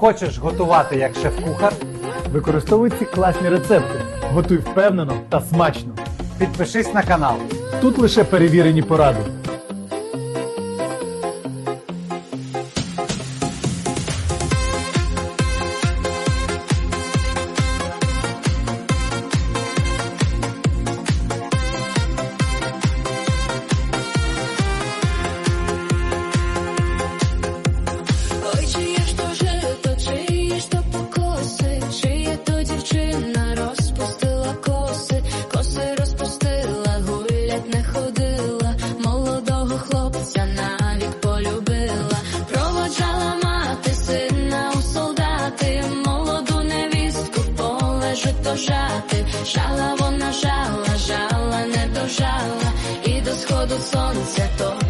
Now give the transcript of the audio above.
Хочеш готувати як шеф-кухар? Використовуй ці класні рецепти. Готуй впевнено та смачно. Підпишись на канал. Тут лише перевірені поради. Поле жито жати, жала вона жала, жала не дожала, і до сходу сонця то